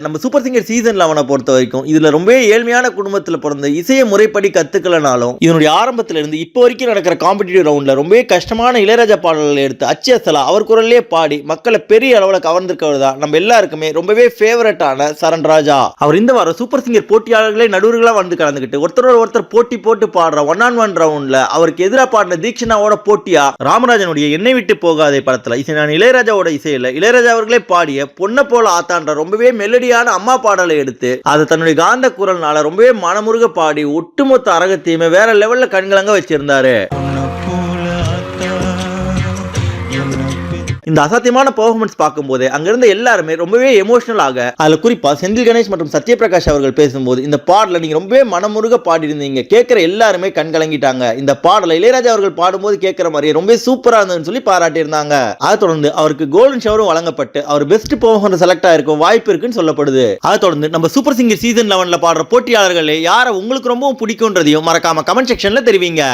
நம்ம super singer season லெவனை பொறுத்த வரைக்கும் இதுல ரொம்ப ஏழ்மையான குடும்பத்துல பிறந்த இசையை முறைப்படி கத்துக்கலனாலும் இதனுடைய ஆரம்பத்துல இருந்து இப்போ வரைக்கும் நடக்கிற காம்படிட்டிவ் ரவுண்ட்ல ரொம்ப கஷ்டமான இளையராஜா பாடல்களை எடுத்து அச்சியசலா அவர் குரல்லே பாடி மக்களை பெரிய அளவுல கவர்ந்திருக்கவர் தான் நம்ம எல்லாருக்குமே ரொம்பவே ஃபேவரட்டான சரண் ராஜா. அவர் இந்த வாரம் சூப்பர் சிங்கர் போட்டியாளர்களே நடுவர்களா வந்து கலந்துக்கிட்டு ஒருத்தரோட ஒருத்தர் போட்டி போட்டு பாடுற ஒன் ஆன் ஒன் ரவுண்ட்ல அவருக்கு எதிராக பாடின தீக்ஷனாவோட போட்டியா ராமராஜனுடைய என்னை விட்டு போகாதே படத்துல இசை நான் இளையராஜாவோட இசையில இளையராஜா அவர்களே பாடிய பொண்ணை போல ஆத்தான்ற ரொம்பவே மெலடி மெலடியான அம்மா பாடலை எடுத்து அதை தன்னுடைய காந்த குரல்னால ரொம்பவே மனமுருக பாடி ஒட்டுமொத்த அரகத்தையுமே வேற லெவல்ல கண்கலங்க வச்சிருந்தாரு. இந்த அசாத்தியமான பெர்ஃபார்மன்ஸ் பார்க்கும்போது அங்கிருந்த எல்லாருமே ரொம்பவே எமோஷனல் ஆக அதில் குறிப்பாக செந்தில் கணேஷ் மற்றும் சத்யபிரகாஷ் அவர்கள் பேசும்போது இந்த பாடலை நீங்கள் ரொம்பவே மனமுருக பாடியிருந்தீங்க. கேட்குற எல்லாருமே கண் கலங்கிட்டாங்க. இந்த பாடலை இளையராஜா அவர்கள் பாடும்போது கேட்குற மாதிரி ரொம்ப சூப்பராக இருந்ததுன்னு சொல்லி பாராட்டியிருந்தாங்க. அதை தொடர்ந்து அவருக்கு கோல்டன் ஷவரும் வழங்கப்பட்டு அவர் பெஸ்ட் பெர்ஃபார்மர் செலக்ட் ஆயிருக்கும் வாய்ப்பு இருக்குன்னு சொல்லப்படுது. அதை தொடர்ந்து நம்ம சூப்பர் சிங்கர் சீசன் லெவனில் பாடுற போட்டியாளர்களே யாரை உங்களுக்கு ரொம்பவும் பிடிக்கும்ன்றதையும் மறக்காம கமெண்ட் செக்ஷனில் தெரிவிங்க.